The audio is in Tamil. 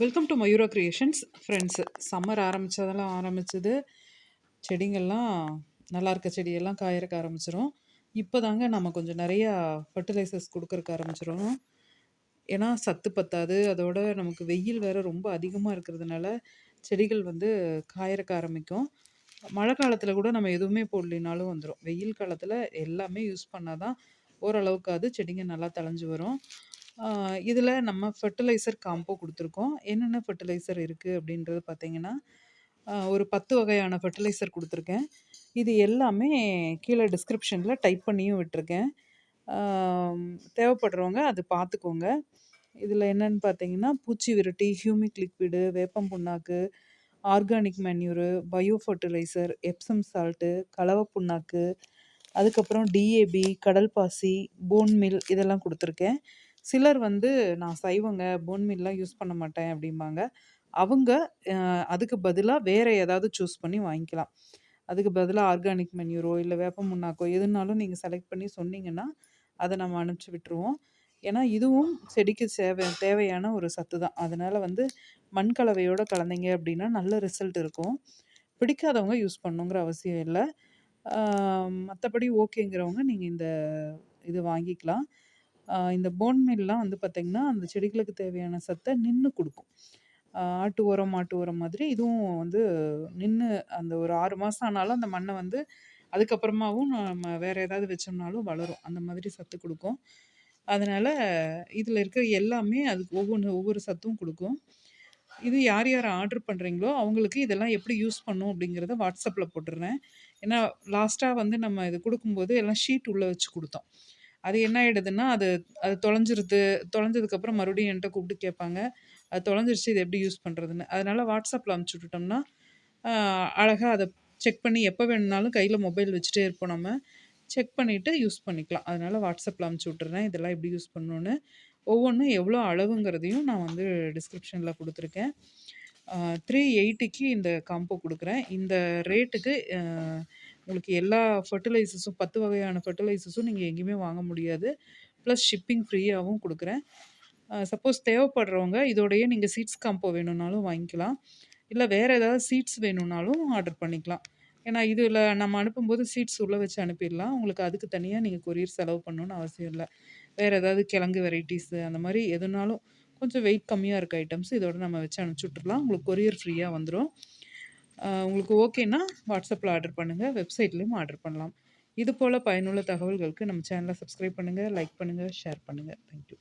Welcome to Mayura creations friends summer ஆரம்பித்ததெல்லாம் ஆரம்பிச்சது. செடிங்கள்லாம் நல்லா இருக்க செடியெல்லாம் காயறக்க ஆரம்பிச்சிரும். இப்போ தாங்க நம்ம கொஞ்சம் நிறையா ஃபர்டிலைசர்ஸ் கொடுக்கறக்க ஆரம்பிச்சிரும். ஏன்னா சத்து பத்தாது. அதோட நமக்கு வெயில் வேறு ரொம்ப அதிகமாக இருக்கிறதுனால செடிகள் வந்து காயறக்க ஆரம்பிக்கும். மழை காலத்தில் கூட நம்ம எதுவுமே போடலினாலும் வந்துடும் வெயில் காலத்தில் எல்லாமே யூஸ் பண்ணால் தான் ஓரளவுக்காவது செடிங்க நல்லா தளைஞ்சு வரும். இதில் நம்ம ஃபெர்டிலைசர் காம்போ கொடுத்துருக்கோம். என்னென்ன ஃபெர்டிலைசர் இருக்குது அப்படின்றது பார்த்தீங்கன்னா ஒரு பத்து வகையான ஃபெர்டிலைசர் கொடுத்துருக்கேன். இது எல்லாமே கீழே டிஸ்கிரிப்ஷனில் டைப் பண்ணியும் விட்டுருக்கேன். தேவைப்படுறவங்க அது பார்த்துக்கோங்க இதில் என்னென்னு பார்த்தீங்கன்னா பூச்சி விரட்டி ஹியூமிக் லிக்விடு வேப்பம் புண்ணாக்கு organic manure bio fertilizer Epsom salt கலவை புண்ணாக்கு அதுக்கப்புறம் டிஏபி கடல் பாசி போன் மில் இதெல்லாம் கொடுத்துருக்கேன். சிலர் வந்து நான் சைவங்க போன் மீல்லாம் யூஸ் பண்ண மாட்டேன் அப்படிம்பாங்க. அவங்க அதுக்கு பதிலாக வேறு ஏதாவது சூஸ் பண்ணி வாங்கிக்கலாம். அதுக்கு பதிலாக ஆர்கானிக் மென்யூரோ இல்லை வேப்ப முன்னாக்கோ எதுனாலும் நீங்கள் செலக்ட் பண்ணி சொன்னீங்கன்னா அதை நம்ம அனுப்பிச்சி விட்டுருவோம். ஏன்னா இதுவும் செடிக்கு சேவை தேவையான ஒரு சத்து தான். அதனால் வந்து மண் கலவையோடு கலந்தீங்க அப்படின்னா நல்ல ரிசல்ட் இருக்கும். பிடிக்காதவங்க யூஸ் பண்ணுங்கிற அவசியம் இல்லை. மற்றபடி ஓகேங்கிறவங்க நீங்கள் இந்த இது வாங்கிக்கலாம். இந்த போன் மீல்லாம் வந்து பார்த்திங்கன்னா அந்த செடிகளுக்கு தேவையான சத்தை நின்று கொடுக்கும். ஆட்டு உரம் மாட்டு உரம் மாதிரி இதுவும் வந்து நின்று அந்த ஒரு ஆறு மாதம் ஆனாலும் அந்த மண்ணை வந்து அதுக்கப்புறமாவும் நம்ம வேறு ஏதாவது வச்சோம்னாலும் வளரும். அந்த மாதிரி சத்து கொடுக்கும். அதனால் இதில் இருக்கிற எல்லாமே அதுக்கு ஒவ்வொன்று ஒவ்வொரு சத்தும் கொடுக்கும். இது யார் யார் ஆர்டர் பண்ணுறீங்களோ அவங்களுக்கு இதெல்லாம் எப்படி யூஸ் பண்ணும் அப்படிங்கிறத வாட்ஸ்அப்பில் போட்டுடுறேன் ஏன்னா லாஸ்ட்டாக வந்து நம்ம இது கொடுக்கும்போது எல்லாம் ஷீட் உள்ளே வச்சு கொடுத்தோம். அது என்ன ஆகிடுதுன்னா அது அது தொலைஞ்சிருது தொலைஞ்சதுக்கப்புறம் மறுபடியும் என்கிட்ட கூப்பிட்டு கேட்பாங்க. அது தொலைஞ்சிருச்சு இது எப்படி யூஸ் பண்ணுறதுன்னு அதனால் வாட்ஸ்அப்பில் அமுச்சு விட்டுட்டோம்னா அழகாக அதை செக் பண்ணி எப்போ வேணுனாலும் கையில் மொபைல் வச்சுட்டே இருப்போம் நம்ம. செக் பண்ணிவிட்டு யூஸ் பண்ணிக்கலாம். அதனால் வாட்ஸ்அப்பில் அமுச்சு விட்டுறேன். இதெல்லாம் எப்படி யூஸ் பண்ணணுன்னு ஒவ்வொன்றும் எவ்வளோ அளவுங்கிறதையும் நான் வந்து டிஸ்கிரிப்ஷனில் கொடுத்துருக்கேன். த்ரீ எயிட்டிக்கு இந்த காம்போ கொடுக்குறேன். இந்த ரேட்டுக்கு உங்களுக்கு எல்லா ஃபர்டிலைசர்ஸும் பத்து வகையான ஃபர்டிலைசர்ஸும் நீங்கள் எங்கேயுமே வாங்க முடியாது. ப்ளஸ் ஷிப்பிங் ஃப்ரீயாகவும் கொடுக்குறேன். சப்போஸ் தேவைப்படுறவங்க இதோடையே நீங்கள் சீட்ஸ் காம்போ வேணும்னாலும் வாங்கிக்கலாம். இல்லை வேறு ஏதாவது சீட்ஸ் வேணும்னாலும் ஆர்டர் பண்ணிக்கலாம். ஏன்னா இதில் நம்ம அனுப்பும்போது சீட்ஸ் உள்ளே வச்சு அனுப்பிடலாம். உங்களுக்கு அதுக்கு தனியாக நீங்கள் கொரியர் செலவு பண்ணணுன்னு அவசியம் இல்லை. வேறு ஏதாவது கிழங்கு வெரைட்டிஸு அந்த மாதிரி எதுனாலும் கொஞ்சம் வெயிட் கம்மியாக இருக்க ஐட்டம்ஸ் இதோட நம்ம வச்சு அனுப்பிச்சி விட்ருலாம் உங்களுக்கு கொரியர் ஃப்ரீயாக வந்துடும் உங்களுக்கு ஓகேன்னா வாட்ஸ்அப்பில் ஆர்டர் பண்ணுங்கள் வெப்சைட்லேயும் ஆர்டர் பண்ணலாம். இது போல் பயனுள்ள தகவல்களுக்கு நம்ம சேனலை சப்ஸ்கிரைப் பண்ணுங்கள் லைக் பண்ணுங்கள் ஷேர் பண்ணுங்கள் தேங்க்யூ